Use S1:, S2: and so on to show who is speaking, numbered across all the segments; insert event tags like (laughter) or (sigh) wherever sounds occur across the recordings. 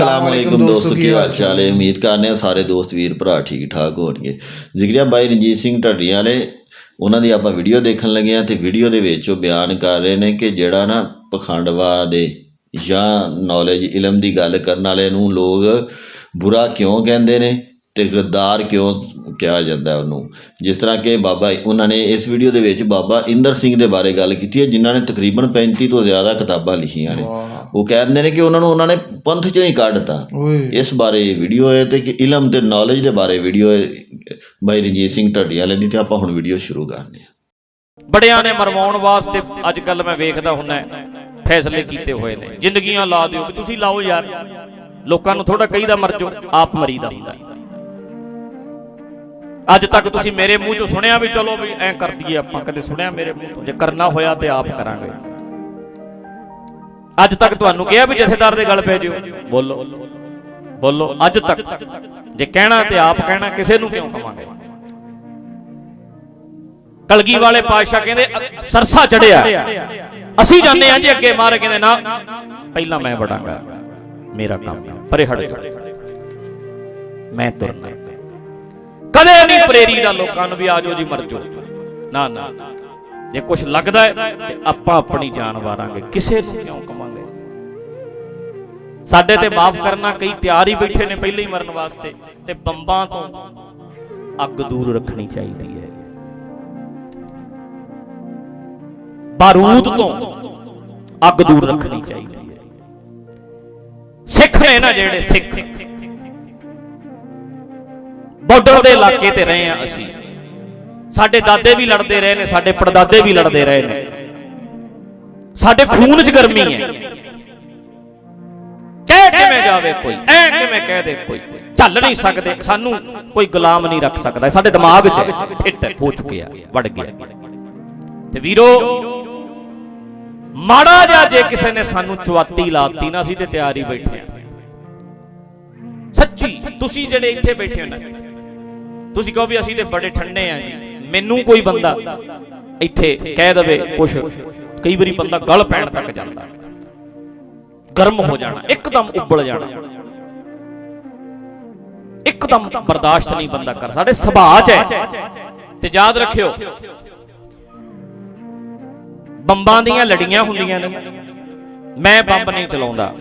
S1: ਅਸਲਾਮ ਵਾਲੇਕੁਮ ਦੋਸਤੋ ਕੀ ਹਾਲ ਚਾਲ ਹੈ? ਉਮੀਦ ਕਰਨੇ ਆ ਸਾਰੇ ਦੋਸਤ ਵੀਰ ਭਰਾ ਠੀਕ ਠਾਕ ਹੋਣਗੇ। ਜ਼ਿਕਰਿਆ ਬਾਈ ਰਣਜੀਤ ਸਿੰਘ ਢੱਡੀਆਂ ਵਾਲੇ ਉਹਨਾਂ ਦੀ ਆਪਾਂ ਵੀਡੀਓ ਦੇਖਣ ਲੱਗੇ ਆ ਤੇ ਵੀਡੀਓ ਦੇ ਵਿੱਚ ਉਹ ਬਿਆਨ ਕਰ ਰਹੇ ਨੇ ਕਿ ਜਿਹੜਾ ਨਾ ਪਖੰਡਵਾਦ ਦੇ ਜਾਂ ਨੌਲੇਜ ਇਲਮ ਦੀ ਗੱਲ ਕਰਨ ਵਾਲੇ ਨੂੰ ਲੋਕ ਬੁਰਾ ਕਿਉਂ ਕਹਿੰਦੇ ਨੇ? ਤੇ ਗੱਦਾਰ ਕਿਉਂ ਕਿਹਾ ਜਾਂਦਾ ਹੈ ਉਹਨੂੰ? ਜਿਸ ਤਰ੍ਹਾਂ ਕਿ ਬਾਬਾ ਉਹਨਾਂ ਨੇ ਇਸ ਵੀਡੀਓ ਦੇ ਵਿੱਚ ਬਾਬਾ ਇੰਦਰ ਸਿੰਘ ਦੇ ਬਾਰੇ ਗੱਲ ਕੀਤੀ ਹੈ ਜਿਨ੍ਹਾਂ ਨੇ ਤਕਰੀਬਨ 35 ਤੋਂ ਜ਼ਿਆਦਾ ਕਿਤਾਬਾਂ ਲਿਖੀਆਂ ਨੇ। ਉਹ ਕਹਿੰਦੇ ਨੇ ਕਿ ਉਹਨਾਂ ਨੂੰ ਉਹਨਾਂ ਨੇ ਪੰਥ ਚੋਂ ਹੀ ਕੱਢਤਾ ਇਸ ਬਾਰੇ ਵੀਡੀਓ ਹੈ ਤੇ ਕਿ ਇਲਮ ਤੇ ਨੌਲੇਜ ਦੇ ਬਾਰੇ ਵੀਡੀਓ ਹੈ। ਬਾਈ ਰਣਜੀਤ ਸਿੰਘ ਢੱਡੀਆਂ ਵਾਲੇ ਦੀ ਤੇ ਆਪਾਂ ਹੁਣ ਵੀਡੀਓ ਸ਼ੁਰੂ ਕਰਨੇ ਆ
S2: ਬੜਿਆਂ ਨੇ ਮਰਵਾਉਣ ਵਾਸਤੇ ਅੱਜ ਕੱਲ ਮੈਂ ਵੇਖਦਾ ਹੁੰਨਾ ਫੈਸਲੇ ਕੀਤੇ ਹੋਏ ਨੇ। ਜ਼ਿੰਦਗੀਆਂ ਲਾ ਦਿਓ ਕਿ ਤੁਸੀਂ ਲਾਓ ਯਾਰ। ਲੋਕਾਂ ਨੂੰ ਥੋੜਾ ਕਹੀਦਾ ਮਰ ਜਾਓ ਆਪ ਮਰੀਦਾ ਹੁੰਦਾ ਅੱਜ ਤੱਕ ਤੁਸੀਂ ਮੇਰੇ ਮੂੰਹ ਚੋਂ ਸੁਣਿਆ ਵੀ ਚਲੋ ਵੀ ਐਂ ਕਰ ਦਈਏ ਆਪਾਂ, ਕਦੇ ਸੁਣਿਆ ਮੇਰੇ ਮੂੰਹ ਤੋਂ ਜੇ ਕਰਨਾ ਹੋਇਆ ਤੇ ਆਪ ਕਰਾਂਗੇ। ਅੱਜ ਤੱਕ ਤੁਹਾਨੂੰ ਕਿਹਾ ਵੀ ਜਥੇਦਾਰ ਦੇ ਗੱਲ ਪੈ ਜਿਓ। ਬੋਲੋ ਬੋਲੋ, ਅੱਜ ਤੱਕ। ਜੇ ਕਹਿਣਾ ਤੇ ਆਪ ਕਹਿਣਾ, ਕਿਸੇ ਨੂੰ ਕਿਉਂ ਕਵਾਂਗੇ? ਕਲਗੀ ਵਾਲੇ ਪਾਤਸ਼ਾਹ ਕਹਿੰਦੇ, ਸਰਸਾ ਚੜਿਆ। ਅਸੀਂ ਜਾਂਦੇ ਹਾਂ ਜੀ ਅੱਗੇ ਮਾਰ ਕਹਿੰਦੇ, ਨਾ, ਪਹਿਲਾਂ ਮੈਂ ਵੜਾਂਗਾ। ਮੇਰਾ ਕੰਮ ਹੈ ਪਰੇ ਹਟ ਜਾ ਮੈਂ ਤੁਰਨਾ। ਕਦੇ ਨਹੀਂ ਪ੍ਰੇਰੀ ਦਾ ਲੋਕਾਂ ਨੂੰ ਵੀ ਆਜੋ ਜੀ ਮਰ ਜਾਓ। ਨਾ ਨਾ। ਜੇ ਕੁਝ ਲੱਗਦਾ ਹੈ ਤੇ ਆਪਾਂ ਆਪਣੀ ਜਾਨ ਵਾਰਾਂਗੇ। ਕਿਸੇ ਨੂੰ ਕਿਉਂ ਕਵਾਂਗੇ? ਸਾਡੇ ਤੇ ਮਾਫ ਕਰਨਾ ਕਈ ਤਿਆਰ ਹੀ ਬੈਠੇ ਨੇ ਪਹਿਲਾਂ ਹੀ ਮਰਨ ਵਾਸਤੇ। ਤੇ ਬੰਬਾਂ ਤੋਂ ਅੱਗ ਦੂਰ ਰੱਖਣੀ ਚਾਹੀਦੀ ਹੈ। ਬਾਰੂਦ ਤੋਂ ਅੱਗ ਦੂਰ ਰੱਖਣੀ ਚਾਹੀਦੀ ਹੈ। ਸਿੱਖ ਨੇ ਨਾ ਜਿਹੜੇ ਸਿੱਖ। ਬਾਰਡਰ ਦੇ ਇਲਾਕੇ ਤੇ ਰਹੇ ਆ ਅਸੀਂ। ਸਾਡੇ ਦਾਦੇ ਵੀ ਲੜਦੇ ਰਹੇ ਨੇ ਸਾਡੇ ਪੜਦਾਦੇ ਵੀ ਲੜਦੇ ਰਹੇ ਨੇ। ਸਾਡੇ ਖੂਨ 'ਚ ਗਰਮੀ ਹੈ। ਕਹਿ ਕਿਵੇਂ ਜਾਵੇ ਕੋਈ? ਐ ਕਿਵੇਂ ਕਹਿ ਦੇ ਕੋਈ? ਝੱਲ ਨਹੀਂ ਸਕਦੇ। ਸਾਨੂੰ ਕੋਈ ਗੁਲਾਮ ਨਹੀਂ ਰੱਖ ਸਕਦਾ। ਸਾਡੇ ਦਿਮਾਗ 'ਚ ਫਿੱਟ ਹੋ ਚੁੱਕਿਆ ਵੜ ਗਿਆ। ਤੇ ਵੀਰੋ ਮਾੜਾ ਜਿਹਾ ਜੇ ਕਿਸੇ ਨੇ ਸਾਨੂੰ ਚੁਆਤੀ ਲਾਤੀ ਨਾ ਅਸੀਂ ਤੇ ਤਿਆਰ ਹੀ ਬੈਠੇ ਆ ਸੱਚੀ ਤੁਸੀਂ ਜਿਹੜੇ ਇੱਥੇ ਬੈਠੇ ਹੋ ਨਾ ਤੁਸੀਂ ਕਹੋ ਵੀ ਅਸੀਂ ਤੇ ਬੜੇ ਠੰਡੇ ਆ ਜੀ। ਮੈਨੂੰ ਕੋਈ ਬੰਦਾ ਇੱਥੇ ਕਹਿ ਦਵੇ ਕੁਛ। ਕਈ ਵਾਰੀ ਬੰਦਾ ਗਲ ਪੈਣ ਤੱਕ ਜਾਂਦਾ। ਗਰਮ ਹੋ ਜਾਣਾ, ਇੱਕਦਮ ਉੱਬਲ ਜਾਣਾ। ਇੱਕਦਮ ਬਰਦਾਸ਼ਤ ਨਹੀਂ ਬੰਦਾ ਕਰ ਸਾਡੇ ਸੁਭਾਅ 'ਚ ਹੈ। ਤੇ ਯਾਦ ਰੱਖਿਓ, ਬੰਬਾਂ ਦੀਆਂ ਲੜੀਆਂ ਹੁੰਦੀਆਂ ਨੇ। ਮੈਂ ਬੰਬ ਨਹੀਂ ਚਲਾਉਂਦਾ।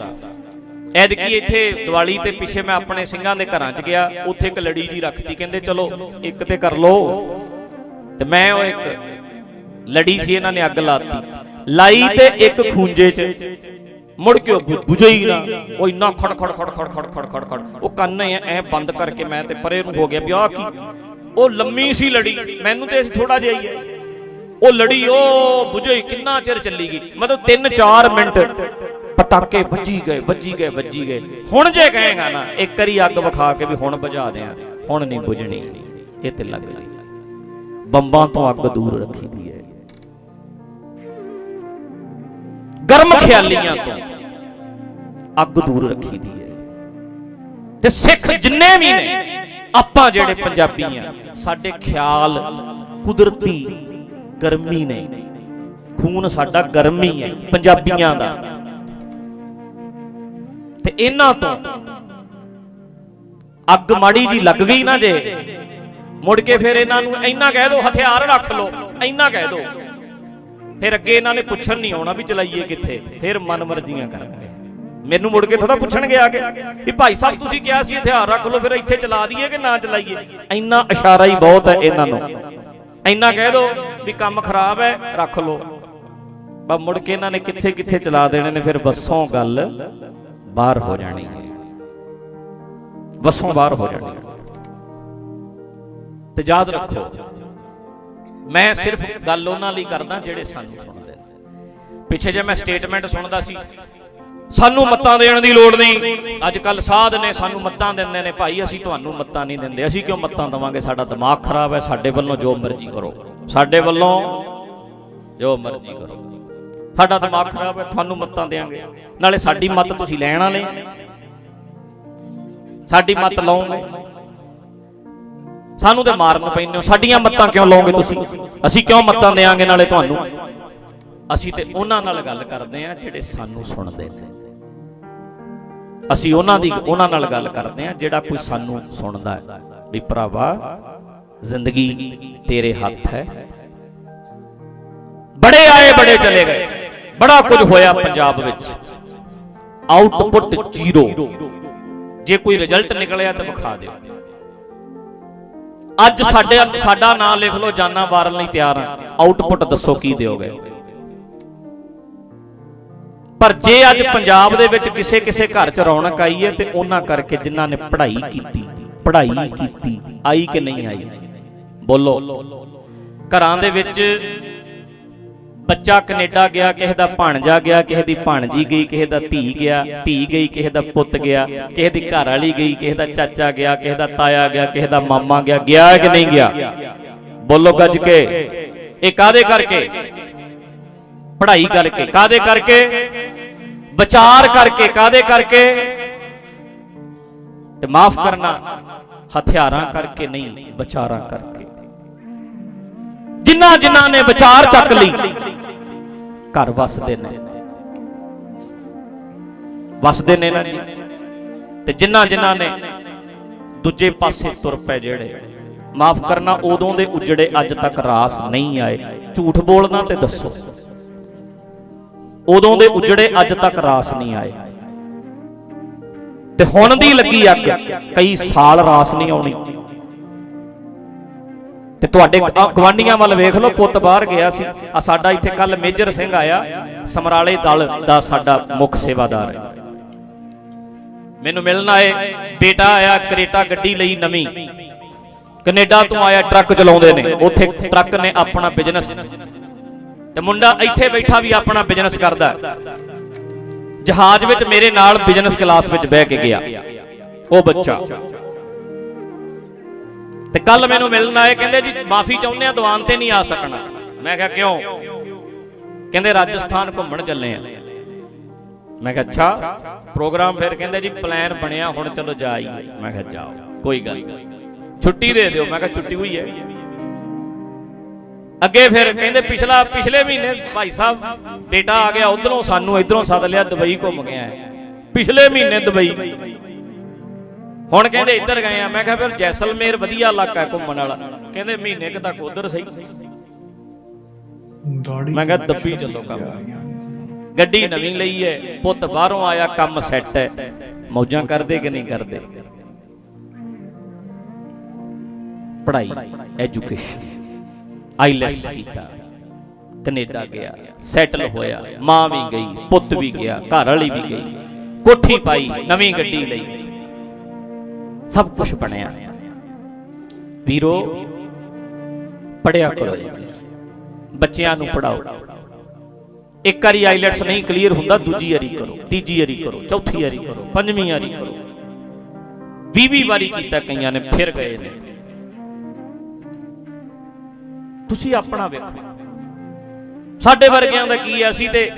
S2: ਐਦਕੀ ਇੱਥੇ ਦੀਵਾਲੀ ਤੇ ਪਿੱਛੇ ਮੈਂ ਆਪਣੇ ਸਿੰਘਾਂ ਦੇ ਘਰਾਂ 'ਚ ਗਿਆ, ਉੱਥੇ ਇੱਕ ਲੜੀ ਜੀ ਰੱਖਤੀ, ਕਹਿੰਦੇ ਚਲੋ ਇੱਕ ਤੇ ਕਰ ਲੋ ਤੇ ਮੈਂ ਉਹ ਇੱਕ ਲੜੀ ਸੀ, ਇਹਨਾਂ ਨੇ ਅੱਗ ਲਾਤੀ। ਲਾਈ ਤੇ ਇੱਕ ਖੂੰਜੇ 'ਚ। ਮੁੜ ਕੇ ਉਹ ਨਾ। ਉਹ ਇੰਨਾ ਖੜ ਖੜ ਖੜ ਖੜ ਖੜ ਖੜ ਖੜ ਖੜ। ਉਹ ਕੰਨ ਐ ਬੰਦ ਕਰਕੇ ਮੈਂ ਤੇ ਪਰੇ ਨੂੰ ਹੋ ਗਿਆ ਵੀ ਆਹ ਕੀ? ਉਹ ਲੰਮੀ ਸੀ ਲੜੀ। ਮੈਨੂੰ ਤੇ ਥੋੜਾ ਜਿਹਾ ਹੀ ਹੈ ਉਹ ਲੜੀ, ਉਹ ਬੁਝੇ ਕਿੰਨਾ ਚਿਰ ਚੱਲੀ ਗਈ? ਮਤਲਬ 3-4 ਮਿੰਟ। ਪਟਾਕੇ ਵੱਜੀ ਗਏ ਵੱਜੀ ਗਏ ਵੱਜੀ ਗਏ। ਹੁਣ ਜੇ ਕਹੇਗਾ ਨਾ, ਇੱਕ ਕਰੀ ਅੱਗ ਵਿਖਾ ਕੇ ਵੀ ਹੁਣ ਬੁਝਾ ਦਿਆਂ, ਹੁਣ ਨਹੀਂ ਬੁਝਣੀ। ਇਹ ਤੇ ਲੱਗ ਗਈ। ਬੰਬਾਂ ਤੋਂ ਅੱਗ ਦੂਰ ਰੱਖੀ ਦੀ ਹੈ। ਗਰਮ ਖਿਆਲੀਆਂ ਤੋਂ ਅੱਗ ਦੂਰ ਰੱਖੀ ਦੀ ਹੈ। ਤੇ ਸਿੱਖ ਜਿੰਨੇ ਵੀ ਨੇ, ਆਪਾਂ ਜਿਹੜੇ ਪੰਜਾਬੀ ਆ, ਸਾਡੇ ਖਿਆਲ ਕੁਦਰਤੀ ਗਰਮੀ ਨੇ। ਖੂਨ ਸਾਡਾ ਗਰਮੀ ਹੈ, ਪੰਜਾਬੀਆਂ ਦਾ। ਤੇ ਇਹਨਾਂ ਤੋਂ ਅੱਗ ਮਾੜੀ ਜੀ ਲੱਗ ਗਈ ਨਾ ਜੇ, ਮੁੜ ਕੇ ਫਿਰ ਇਹਨਾਂ ਨੂੰ ਇੰਨਾ ਕਹਿ ਦਿਓ ਹਥਿਆਰ ਰੱਖ ਲਓ, ਇੰਨਾ ਕਹਿ ਦਿਓ ਫਿਰ ਅੱਗੇ ਇਹਨਾਂ ਨੇ ਪੁੱਛਣ ਨਹੀਂ ਆਉਣਾ ਵੀ ਚਲਾਈਏ ਕਿੱਥੇ, ਫਿਰ ਮਨਮਰਜ਼ੀਆਂ ਕਰਨਗੇ। ਮੈਨੂੰ ਮੁੜ ਕੇ ਥੋੜਾ ਪੁੱਛਣਗੇ ਆ ਕੇ ਵੀ ਭਾਈ ਸਾਹਿਬ ਤੁਸੀਂ ਕਿਹਾ ਸੀ ਹਥਿਆਰ ਰੱਖ ਲਓ, ਫਿਰ ਇੱਥੇ ਚਲਾ ਦਈਏ ਕਿ ਨਾ ਚਲਾਈਏ? ਇੰਨਾ ਇਸ਼ਾਰਾ ਹੀ ਬਹੁਤ ਹੈ ਇਹਨਾਂ ਨੂੰ। ਇੰਨਾ ਕਹਿ ਦਿਓ ਵੀ ਕੰਮ ਖਰਾਬ ਹੈ, ਰੱਖ ਲਓ। ਬਾ ਮੁੜ ਕੇ ਇਹਨਾਂ ਨੇ ਕਿੱਥੇ ਕਿੱਥੇ ਚਲਾ ਦੇਣੇ ਨੇ, ਫਿਰ ਬੱਸੋਂ ਗੱਲ। ਬਾਹਰ ਹੋ ਜਾਣੀ। ਹੈ ਬੱਸੋਂ ਬਾਹਰ ਹੋ ਜਾਣੀ। ਹੈ ਤੇ ਯਾਦ ਰੱਖੋ, ਮੈਂ ਸਿਰਫ ਗੱਲ ਉਹਨਾਂ ਲਈ ਕਰਦਾ ਜਿਹੜੇ ਸਾਨੂੰ ਸੁਣਦੇ ਪਿੱਛੇ ਜੇ ਮੈਂ ਸਟੇਟਮੈਂਟ ਸੁਣਦਾ ਸੀ, ਸਾਨੂੰ ਮੱਤਾਂ ਦੇਣ ਦੀ ਲੋੜ ਨਹੀਂ। ਅੱਜ ਕੱਲ ਸਾਧ ਨੇ ਸਾਨੂੰ ਮੱਤਾਂ ਦਿੰਦੇ ਨੇ, ਭਾਈ ਅਸੀਂ ਤੁਹਾਨੂੰ ਮੱਤਾਂ ਨਹੀਂ ਦਿੰਦੇ, ਅਸੀਂ ਕਿਉਂ ਮੱਤਾਂ ਦਵਾਂਗੇ? ਸਾਡਾ ਦਿਮਾਗ ਖਰਾਬ ਹੈ, ਸਾਡੇ ਵੱਲੋਂ ਜੋ ਮਰਜ਼ੀ ਕਰੋ। ਸਾਡੇ ਵੱਲੋਂ ਜੋ ਮਰਜ਼ੀ ਕਰੋ। ਸਾਡਾ ਦਿਮਾਗ ਖਰਾਬ ਹੈ, ਤੁਹਾਨੂੰ ਮੱਤਾਂ ਦੇਾਂਗੇ ਨਾਲੇ ਸਾਡੀ ਮੱਤ ਤੁਸੀਂ ਲੈਣ ਵਾਲੇ। ਸਾਡੀ ਮੱਤ ਲਓਗੇ। ਸਾਨੂੰ ਤੇ ਮਾਰਨ ਪੈਂਦੇ ਹੋ। ਸਾਡੀਆਂ ਮੱਤਾਂ ਕਿਉਂ ਲਓਗੇ ਤੁਸੀਂ? ਅਸੀਂ ਕਿਉਂ ਮੱਤਾਂ ਦੇਾਂਗੇ ਨਾਲੇ ਤੁਹਾਨੂੰ? ਅਸੀਂ ਤੇ ਉਹਨਾਂ ਨਾਲ ਗੱਲ ਕਰਦੇ ਆ ਜਿਹੜੇ ਸਾਨੂੰ ਸੁਣਦੇ ਨੇ। ਅਸੀਂ ਉਹਨਾਂ ਦੀ ਉਹਨਾਂ ਨਾਲ ਗੱਲ ਕਰਦੇ ਆ ਜਿਹੜਾ ਕੋਈ ਸਾਨੂੰ ਸੁਣਦਾ ਹੈ। ਵੀ ਭਰਾਵਾ, ਜ਼ਿੰਦਗੀ ਤੇਰੇ ਹੱਥ ਹੈ। ਬੜੇ ਆਏ, ਬੜੇ ਚਲੇ ਗਏ। ਬੜਾ ਕੁਝ ਹੋਇਆ ਪੰਜਾਬ ਵਿੱਚ। ਆਊਟਪੁੱਟ ਜ਼ੀਰੋ ਜੇ ਕੋਈ ਰਿਜ਼ਲਟ ਨਿਕਲਿਆ ਤਾਂ ਵਿਖਾ ਦਿਓ। ਅੱਜ ਸਾਡੇ ਸਾਡਾ ਨਾਮ ਲਿਖ ਲਓ ਜਾਨਾਂ ਵਾਰਨ ਲਈ ਤਿਆਰ ਹਾਂ ਆਊਟਪੁੱਟ ਦੱਸੋ ਕੀ ਦਿਓਗੇ? ਪਰ ਜੇ ਅੱਜ ਪੰਜਾਬ ਦੇ ਵਿੱਚ ਕਿਸੇ ਕਿਸੇ ਘਰ 'ਚ ਰੌਣਕ ਆਈ ਹੈ ਤੇ ਉਹਨਾਂ ਕਰਕੇ ਜਿਨ੍ਹਾਂ ਨੇ ਪੜ੍ਹਾਈ ਕੀਤੀ ਪੜ੍ਹਾਈ ਕੀਤੀ ਆਈ ਕਿ ਨਹੀਂ ਆਈ? ਬੋਲੋ। ਘਰਾਂ ਦੇ ਵਿੱਚ ਬੱਚਾ ਕੈਨੇਡਾ ਗਿਆ, ਕਿਸੇ ਦਾ ਭਾਣਜਾ ਗਿਆ, ਕਿਸੇ ਦੀ ਭਾਣਜੀ ਗਈ, ਕਿਸੇ ਦਾ ਧੀ ਗਿਆ, ਧੀ ਗਈ, ਕਿਸੇ ਦਾ ਪੁੱਤ ਗਿਆ, ਕਿਸੇ ਦੀ ਘਰ ਵਾਲੀ ਗਈ, ਕਿਸੇ ਦਾ ਚਾਚਾ ਗਿਆ, ਕਿਸੇ ਦਾ ਤਾਇਆ ਗਿਆ, ਕਿਸੇ ਦਾ ਮਾਮਾ ਗਿਆ ਗਿਆ ਕਿ ਨਹੀਂ ਗਿਆ? ਬੋਲੋ ਗੱਜ ਕੇ। ਇਹ ਕਾਦੇ ਕਰਕੇ? ਪੜ੍ਹਾਈ ਕਰਕੇ। ਕਾਦੇ ਕਰਕੇ? ਵਿਚਾਰ ਕਰਕੇ। ਕਾਦੇ ਕਰਕੇ? ਤੇ ਮਾਫ ਕਰਨਾ, ਹਥਿਆਰਾਂ ਕਰਕੇ ਨਹੀਂ, ਵਿਚਾਰਾਂ ਕਰਕੇ। ਜਿਨ੍ਹਾਂ ਜਿਨ੍ਹਾਂ ਨੇ ਵਿਚਾਰ ਚੱਕ ਲਈ ਘਰ ਵਸਦੇ ਨੇ। ਵਸਦੇ ਨੇ ਨਾ ਜੀ। ਤੇ ਜਿਨ੍ਹਾਂ ਜਿਨ੍ਹਾਂ ਨੇ ਦੂਜੇ ਪਾਸੇ ਤੁਰ ਪਏ ਜਿਹੜੇ, ਮਾਫ ਕਰਨਾ, ਉਦੋਂ ਦੇ ਉਜੜੇ ਅੱਜ ਤੱਕ ਰਾਸ ਨਹੀਂ ਆਏ। ਝੂਠ ਬੋਲਣਾ ਤੇ ਦੱਸੋ। ਉਦੋਂ ਦੇ ਉਜੜੇ ਅੱਜ ਤੱਕ ਰਾਸ ਨਹੀਂ ਆਏ। ਤੇ ਹੁਣ ਦੀ ਲੱਗੀ ਅੱਗ। ਕਈ ਸਾਲ ਰਾਸ ਨਹੀਂ ਆਉਣੀ। ਤੇ ਤੁਹਾਡੇ ਗਵਾਂਡੀਆਂ ਵੱਲ ਵੇਖ ਲਓ ਪੁੱਤ ਬਾਹਰ ਗਿਆ ਸੀ। ਆ ਸਾਡਾ ਇੱਥੇ ਕੱਲ ਮੇਜਰ ਸਿੰਘ ਆਇਆ। ਸਮਰਾਲੇ ਦਲ ਦਾ ਸਾਡਾ ਮੁੱਖ ਸੇਵਾਦਾਰ ਹੈ। ਮੈਨੂੰ ਮਿਲਣ ਆਏ ਬੇਟਾ ਆਇਆ ਕਰੇਟਾ ਗੱਡੀ ਲਈ ਨਵੀਂ। ਕੈਨੇਡਾ ਤੋਂ ਆਇਆ ਟਰੱਕ ਚਲਾਉਂਦੇ ਨੇ। ਉੱਥੇ ਟਰੱਕ ਨੇ ਆਪਣਾ ਬਿਜ਼ਨਸ। ਤੇ ਮੁੰਡਾ ਇੱਥੇ ਬੈਠਾ ਵੀ ਆਪਣਾ ਬਿਜ਼ਨਸ ਕਰਦਾ ਜਹਾਜ਼ ਵਿੱਚ ਮੇਰੇ ਨਾਲ ਬਿਜ਼ਨਸ ਕਲਾਸ ਵਿੱਚ ਬਹਿ ਕੇ ਗਿਆ। ਉਹ ਬੱਚਾ। ਤੇ ਕੱਲ ਮੈਨੂੰ ਮਿਲਣ ਆਏ, ਕਹਿੰਦੇ ਜੀ, ਮਾਫੀ ਚਾਹੁੰਦੇ ਆ, ਦੀਵਾਨ ਤੇ ਨਹੀਂ ਆ ਸਕਣਾ। ਮੈਂ ਕਿਹਾ, ਕਿਉਂ? ਕਹਿੰਦੇ, ਰਾਜਸਥਾਨ ਘੁੰਮਣ ਚੱਲੇ ਆ। ਮੈਂ ਕਿਹਾ, ਅੱਛਾ, ਪ੍ਰੋਗਰਾਮ ਫਿਰ ਕਹਿੰਦੇ ਜੀ, ਪਲਾਨ ਬਣਿਆ, ਹੁਣ ਚਲੋ ਜਾਈ। ਮੈਂ ਕਿਹਾ, ਜਾਓ, ਕੋਈ ਗੱਲ ਨਹੀਂ। ਛੁੱਟੀ ਦੇ ਦਿਓ, ਮੈਂ ਕਿਹਾ, ਛੁੱਟੀ ਹੋਈ ਹੈ। ਅੱਗੇ ਫਿਰ ਕਹਿੰਦੇ, ਪਿਛਲਾ, ਪਿਛਲੇ ਮਹੀਨੇ ਭਾਈ ਸਾਹਿਬ, ਡੇਟਾ ਆ ਗਿਆ, ਉਧਰੋਂ ਸਾਨੂੰ, ਇਧਰੋਂ ਸੱਦ ਲਿਆ, ਦੁਬਈ ਘੁੰਮ ਗਿਆ ਪਿਛਲੇ ਮਹੀਨੇ ਦੁਬਈ। ਹੁਣ ਕਹਿੰਦੇ ਇੱਧਰ ਗਏ ਆ ਮੈਂ ਕਿਹਾ ਫਿਰ ਜੈਸਲਮੇਰ ਵਧੀਆ ਇਲਾਕਾ ਹੈ ਘੁੰਮਣ ਵਾਲਾ। ਕਹਿੰਦੇ ਮਹੀਨੇ ਕੁ ਤੱਕ ਉਧਰ ਸਹੀ। ਮੈਂ ਕਿਹਾ ਦੱਬੀ ਚੱਲੋ ਕੰਮ। ਗੱਡੀ ਨਵੀਂ ਲਈ ਹੈ ਪੁੱਤ ਬਾਹਰੋਂ ਆਇਆ ਕੰਮ ਸੈੱਟ ਹੈ। ਮੌਜਾਂ ਕਰਦੇ ਕਿ ਨਹੀਂ ਕਰਦੇ? ਪੜ੍ਹਾਈ ਐਜੂਕੇਸ਼ਨ ਆਈਲੈਟਸ ਕੀਤਾ। ਕੈਨੇਡਾ ਗਿਆ ਸੈਟਲ ਹੋਇਆ। ਮਾਂ ਵੀ ਗਈ ਪੁੱਤ ਵੀ ਗਿਆ ਘਰ ਵਾਲੀ ਵੀ ਗਈ। ਕੋਠੀ ਪਾਈ ਨਵੀਂ ਗੱਡੀ ਲਈ। ਸਭ ਕੁਝ ਬਣਿਆ। ਵੀਰੋ ਪੜਿਆ ਕਰੋ। ਬੱਚਿਆਂ ਨੂੰ ਪੜਾਓ ਇੱਕ ਵਾਰੀ ਆਈਲੈਟਸ ਨਹੀਂ ਕਲੀਅਰ ਹੁੰਦਾ, ਦੂਜੀ ਵਾਰੀ ਕਰੋ, ਤੀਜੀ ਵਾਰੀ ਕਰੋ, ਚੌਥੀ ਵਾਰੀ ਕਰੋ, ਪੰਜਵੀਂ ਵਾਰੀ ਕਰੋ। 20 ਵਾਰੀ ਕੀਤਾ, ਕਈਆਂ ਨੇ ਫਿਰ ਗਏ ਨੇ। ਤੁਸੀਂ ਆਪਣਾ ਵੇਖੋ। ਸਾਡੇ ਵਰਗਿਆਂ ਦਾ ਕੀ ਹੈ? ਅਸੀਂ ਤੇ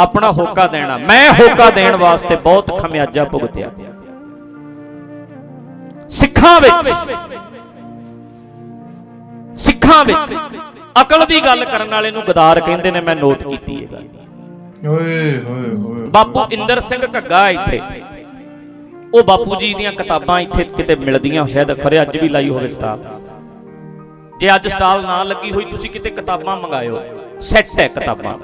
S2: ਆਪਣਾ ਹੋਕਾ ਦੇਣਾ। ਮੈਂ ਹੋਕਾ ਦੇਣ ਵਾਸਤੇ ਬਹੁਤ ਖਮਿਆਜਾ ਭੁਗਤਿਆ। ਸਿੱਖਾਂ ਵਿੱਚ। ਸਿੱਖਾਂ ਵਿੱਚ। ਅਕਲ ਦੀ ਗੱਲ ਕਰਨ ਵਾਲੇ ਨੂੰ ਗਦਾਰ ਕਹਿੰਦੇ ਨੇ ਮੈਂ ਨੋਟ ਕੀਤੀ ਇਹ ਗੱਲ।
S3: ਓਏ ਹੋਏ ਹੋਏ
S2: ਬਾਪੂ ਇੰਦਰ ਸਿੰਘ ਘੱਗਾ ਇੱਥੇ। ਉਹ ਬਾਪੂ ਜੀ ਦੀਆਂ ਕਿਤਾਬਾਂ ਇੱਥੇ ਕਿਤੇ ਮਿਲਦੀਆਂ ਸ਼ਾਇਦ ਖਰੇ ਅੱਜ ਵੀ ਲਾਈ ਹੋਵੇ ਸਟਾਲ। ਜੇ ਅੱਜ ਸਟਾਲ ਨਾ ਲੱਗੀ ਹੋਈ ਤੁਸੀਂ ਕਿਤੇ ਕਿਤਾਬਾਂ ਮੰਗਾਇਓ। ਸੈੱਟ ਹੈ ਕਿਤਾਬਾਂ।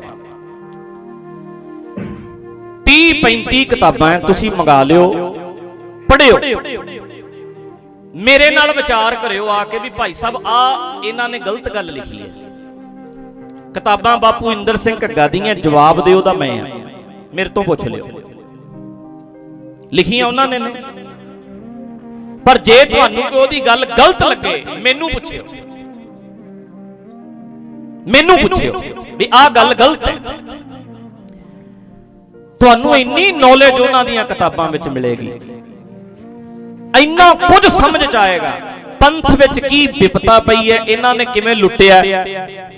S2: 30 35 ਕਿਤਾਬਾਂ ਤੁਸੀਂ ਮੰਗਾ ਲਿਓ। ਪੜ੍ਹਿਓ। ਮੇਰੇ ਨਾਲ ਵਿਚਾਰ ਕਰਿਓ ਆ ਕੇ ਵੀ ਭਾਈ ਸਾਹਿਬ ਆ ਇਹਨਾਂ ਨੇ ਗਲਤ ਗੱਲ ਲਿਖੀ ਹੈ। ਕਿਤਾਬਾਂ ਬਾਪੂ ਇੰਦਰ ਸਿੰਘ ਘੱਗਾ ਦੀਆਂ ਜਵਾਬ ਦਿਓ ਦਾ ਮੈਂ ਆ। ਮੇਰੇ ਤੋਂ ਪੁੱਛ ਲਿਓ। ਲਿਖੀਆਂ ਉਹਨਾਂ ਨੇ ਨੇ। ਪਰ ਜੇ ਤੁਹਾਨੂੰ ਕੋਈ ਉਹਦੀ ਗੱਲ ਗਲਤ ਲੱਗੇ ਮੈਨੂੰ ਪੁੱਛਿਓ। ਮੈਨੂੰ ਪੁੱਛਿਓ ਵੀ ਆਹ ਗੱਲ ਗਲਤ ਹੈ। ਤੁਹਾਨੂੰ ਇੰਨੀ ਨੌਲੇਜ ਉਹਨਾਂ ਦੀਆਂ ਕਿਤਾਬਾਂ ਵਿੱਚ ਮਿਲੇਗੀ। ਇੰਨਾ ਕੁਝ ਸਮਝ ਚ ਆਏਗਾ ਪੰਥ ਵਿੱਚ ਕੀ ਵਿਪਤਾ ਪਈ ਹੈ? ਇਹਨਾਂ ਨੇ ਕਿਵੇਂ ਲੁੱਟਿਆ?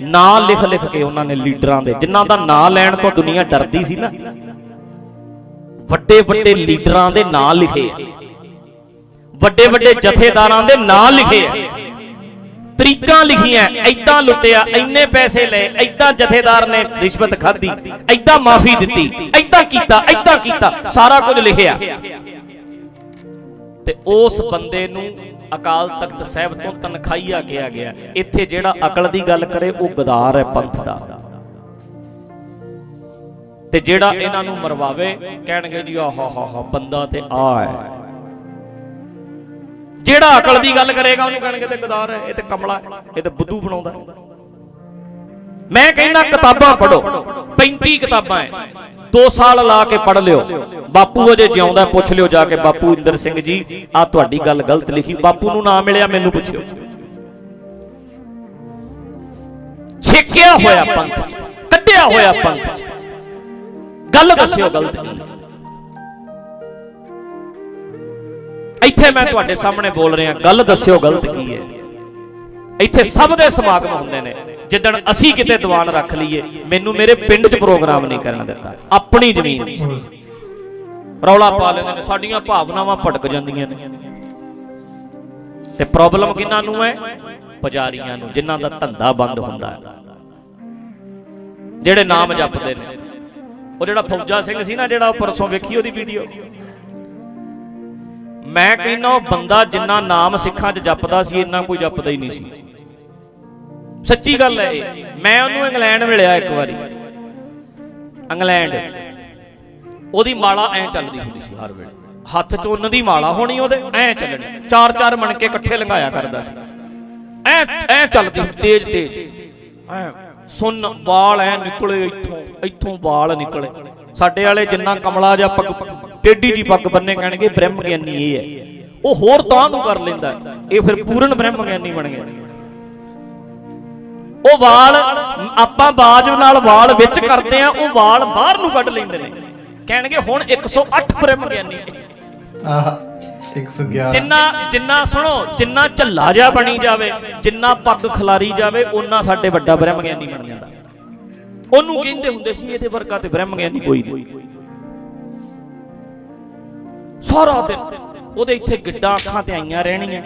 S2: ਨਾਂ ਲਿਖ ਲਿਖ ਕੇ ਉਹਨਾਂ ਨੇ ਲੀਡਰਾਂ ਦੇ। ਜਿਨ੍ਹਾਂ ਦਾ ਨਾਂ ਲੈਣ ਤੋਂ ਦੁਨੀਆ ਡਰਦੀ ਸੀ ਨਾ, ਵੱਡੇ ਵੱਡੇ ਲੀਡਰਾਂ ਦੇ ਨਾਂ ਲਿਖੇ। ਵੱਡੇ ਵੱਡੇ ਜਥੇਦਾਰਾਂ ਦੇ ਨਾਂ ਲਿਖੇ। ਤਰੀਕਾਂ ਲਿਖੀਆਂ ਐਦਾਂ ਲੁੱਟਿਆ, ਇੰਨੇ ਪੈਸੇ ਲਏ ਐਦਾਂ ਜਥੇਦਾਰ ਨੇ ਰਿਸ਼ਵਤ ਖਾਧੀ ਐਦਾਂ ਮਾਫੀ ਦਿੱਤੀ ਐਦਾਂ ਕੀਤਾ ਐਦਾਂ ਕੀਤਾ, ਸਾਰਾ ਕੁਝ ਲਿਖਿਆ। ਤੇ ਉਸ ਬੰਦੇ ਨੂੰ ਅਕਾਲ ਤਖਤ ਸਾਹਿਬ ਤੋਂ ਤਨਖਾਹੀਆ ਕਿਹਾ ਗਿਆ। ਇੱਥੇ ਜਿਹੜਾ ਅਕਲ ਦੀ ਗੱਲ ਕਰੇ, ਉਹ ਗਦਾਰ ਹੈ ਪੰਥ ਦਾ। ਤੇ ਜਿਹੜਾ ਇਹਨਾਂ ਨੂੰ ਮਰਵਾਵੇ, ਕਹਿਣਗੇ ਜੀ, ਆਹ ਹਾ ਹਾ ਬੰਦਾ ਤੇ ਆ ਹੈ। ਜਿਹੜਾ ਅਕਲ ਦੀ ਗੱਲ ਕਰੇਗਾ, ਉਹਨੂੰ ਕਹਿਣਗੇ ਤੇ ਗਦਾਰ ਹੈ, ਇਹ ਤੇ ਕਮਲਾ ਹੈ, ਇਹ ਤੇ ਬੁੱਧੂ ਬਣਾਉਂਦਾ। ਮੈਂ ਕਹਿੰਦਾ ਕਿਤਾਬਾਂ ਪੜੋ 35 ਕਿਤਾਬਾਂ ਹੈ। 2 ਸਾਲ ਲਾ ਕੇ ਪੜ ਲਿਓ। ਬਾਪੂ ਅਜੇ ਜਿਉਂਦਾ ਪੁੱਛ ਲਿਓ ਜਾ ਕੇ, ਬਾਪੂ ਇੰਦਰ ਸਿੰਘ ਜੀ ਆ ਤੁਹਾਡੀ ਗੱਲ ਗਲਤ ਲਿਖੀ। ਬਾਪੂ ਨੂੰ ਨਾ ਮਿਲਿਆ, ਮੈਨੂੰ ਪੁੱਛਿਓ। ਛੇਕਿਆ ਹੋਇਆ ਪੰਥ ਕੱਢਿਆ ਹੋਇਆ ਪੰਥ ਗੱਲ ਦੱਸਿਓ, ਗਲਤ ਕੀ ਹੈ। ਇੱਥੇ ਮੈਂ ਤੁਹਾਡੇ ਸਾਹਮਣੇ ਬੋਲ ਰਿਹਾ, ਗੱਲ ਦੱਸਿਓ, ਗਲਤ ਕੀ ਹੈ? ਇੱਥੇ ਸਭ ਦੇ ਸਮਾਗਮ ਹੁੰਦੇ ਨੇ। ਜਿੱਦਣ ਅਸੀਂ ਕਿਤੇ ਦੀਵਾਨ ਰੱਖ ਲਈਏ, ਮੈਨੂੰ ਮੇਰੇ ਪਿੰਡ 'ਚ ਪ੍ਰੋਗਰਾਮ ਨਹੀਂ ਕਰਨ ਦਿੱਤਾ। ਆਪਣੀ ਜ਼ਮੀਨ। ਰੌਲਾ ਪਾ ਲੈਂਦੇ ਨੇ, ਸਾਡੀਆਂ ਭਾਵਨਾਵਾਂ ਭਟਕ ਜਾਂਦੀਆਂ ਨੇ। ਤੇ ਪ੍ਰੋਬਲਮ ਕਿਹਨਾਂ ਨੂੰ ਹੈ? ਪੁਜਾਰੀਆਂ ਨੂੰ, ਜਿਨ੍ਹਾਂ ਦਾ ਧੰਦਾ ਬੰਦ ਹੁੰਦਾ ਹੈ। ਜਿਹੜੇ ਨਾਮ ਜਪਦੇ ਨੇ। ਉਹ ਜਿਹੜਾ ਫੌਜਾ ਸਿੰਘ ਸੀ ਨਾ, ਜਿਹੜਾ ਉਹ ਪਰਸੋਂ ਵੇਖੀ ਉਹਦੀ ਵੀਡੀਓ ਮੈਂ ਕਹਿੰਦਾ, ਉਹ ਬੰਦਾ ਜਿੰਨਾ ਨਾਮ ਸਿੱਖਾਂ 'ਚ ਜਪਦਾ ਸੀ, ਇੰਨਾ ਕੋਈ ਜਪਦਾ ਹੀ ਨਹੀਂ ਸੀ। ਸੱਚੀ ਗੱਲ ਹੈ ਇਹ। ਮੈਂ ਉਹਨੂੰ ਇੰਗਲੈਂਡ ਮਿਲਿਆ ਇੱਕ ਵਾਰੀ। ਇੰਗਲੈਂਡ। ਉਹਦੀ ਮਾਲਾ ਐ ਚੱਲਦੀ ਹੁੰਦੀ ਸੀ ਹਰ ਵੇਲੇ। ਹੱਥ 'ਚ ਉਹਨਾਂ ਦੀ ਮਾਲਾ ਹੋਣੀ, ਉਹਦੇ ਐ ਚੱਲਣੀ। ਚਾਰ ਚਾਰ ਮਣਕੇ ਇਕੱਠੇ ਲੰਘਾਇਆ ਕਰਦਾ ਸੀ। ਐ ਐ ਚੱਲਦੀ ਤੇਜ਼ ਤੇਜ਼। ਐ, ਸੁੰਨ, ਵਾਲ ਐ ਨਿਕਲੇ ਇੱਥੋਂ ਇੱਥੋਂ ਵਾਲ ਨਿਕਲੇ। ਸਾਡੇ ਵਾਲੇ ਜਿੰਨਾ ਕਮਲਾ ਜਾਂ ਪੱਗ, ਟੇਢੀ ਦੀ ਪੱਗ ਬੰਨੇ ਕਹਿਣਗੇ ਬ੍ਰਹਮ ਗਿਆਨੀ ਇਹ ਹੈ। ਉਹ ਹੋਰ ਤਾਂ ਨੂੰ ਕਰ ਲੈਂਦਾ। ਇਹ ਫਿਰ ਪੂਰਨ ਬ੍ਰਹਮ ਗਿਆਨੀ ਬਣ ਗਿਆ। ਉਹ ਵਾਲ ਆਪਾਂ ਬਾਜ ਨਾਲ ਵਾਲ ਵਿੱਚ ਕਰਦੇ ਆ ਉਹ ਵਾਲ ਬਾਹਰ ਨੂੰ ਕੱਢ ਲੈਂਦੇ ਨੇ। ਕਹਿਣਗੇ ਹੁਣ 108 ਬ੍ਰਹਮ ਗਿਆਨੀ
S3: ਆਹ 111
S2: ਜਿੰਨਾ ਜਿੰਨਾ ਸੁਣੋ ਜਿੰਨਾ ਝੱਲਾ ਜਿਹਾ ਬਣੀ ਜਾਵੇ ਜਿੰਨਾ ਪੱਗ ਖਲਾਰੀ ਜਾਵੇ ਉਹਨਾਂ ਸਾਡੇ ਵੱਡਾ ਬ੍ਰਹਮ ਗਿਆਨੀ ਬਣ ਜਾਂਦਾ। ਉਹਨੂੰ ਕਹਿੰਦੇ ਹੁੰਦੇ ਸੀ ਇਹਦੇ ਵਰਗਾ ਤੇ ਬ੍ਰਹਮ ਗਿਆਨੀ ਕੋਈ ਨਹੀਂ। ਸਾਰਾ ਦਿਨ ਉਹਦੇ ਇੱਥੇ ਗਿੱਡਾਂ ਅੱਖਾਂ ਤੇ ਆਈਆਂ ਰਹਿਣੀਆਂ।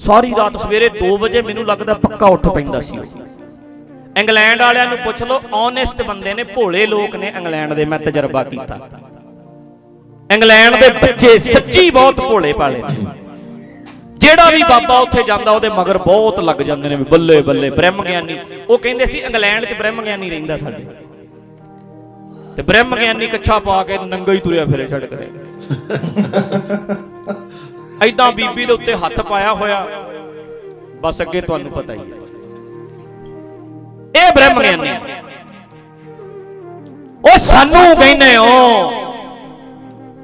S2: ਸਾਰੀ ਰਾਤ ਸਵੇਰੇ 2 ਵਜੇ ਮੈਨੂੰ ਲੱਗਦਾ ਪੱਕਾ ਉੱਠ ਪੈਂਦਾ ਸੀ ਉਹ। ਇੰਗਲੈਂਡ ਵਾਲਿਆਂ ਨੂੰ ਪੁੱਛ ਲਓ ਓਨੈਸਟ ਬੰਦੇ ਨੇ, ਭੋਲੇ ਲੋਕ ਨੇ ਇੰਗਲੈਂਡ ਦੇ ਮੈਂ ਤਜਰਬਾ ਕੀਤਾ। ਇੰਗਲੈਂਡ ਦੇ ਬੱਚੇ ਸੱਚੀ ਬਹੁਤ ਭੋਲੇ ਭਾਲੇ ਨੇ। ਜਿਹੜਾ ਵੀ ਬਾਬਾ ਉੱਥੇ ਜਾਂਦਾ, ਉਹਦੇ ਮਗਰ ਬਹੁਤ ਲੱਗ ਜਾਂਦੇ ਨੇ ਬੱਲੇ ਬੱਲੇ ਬ੍ਰਹਮ ਗਿਆਨੀ ਉਹ ਕਹਿੰਦੇ ਸੀ, ਇੰਗਲੈਂਡ 'ਚ ਬ੍ਰਹਮ ਗਿਆਨੀ ਰਹਿੰਦਾ ਸਾਡੇ। ਤੇ ਬ੍ਰਹਮ ਗਿਆਨੀ ਕੱਛਾ ਪਾ ਕੇ ਨੰਗਾ ਹੀ ਤੁਰਿਆ ਫਿਰੇ ਛੱਡ ਕਰੇ (laughs) ਐਦਾਂ ਬੀਬੀ ਦੇ ਉੱਤੇ ਹੱਥ ਪਾਇਆ ਹੋਇਆ। ਬਸ ਅੱਗੇ ਤੁਹਾਨੂੰ ਪਤਾ ਹੀ ਹੈ। ਇਹ ਬ੍ਰਹਮ ਗਿਆਨੀ ਉਹ ਸਾਨੂੰ ਕਹਿੰਦੇ ਹੋ,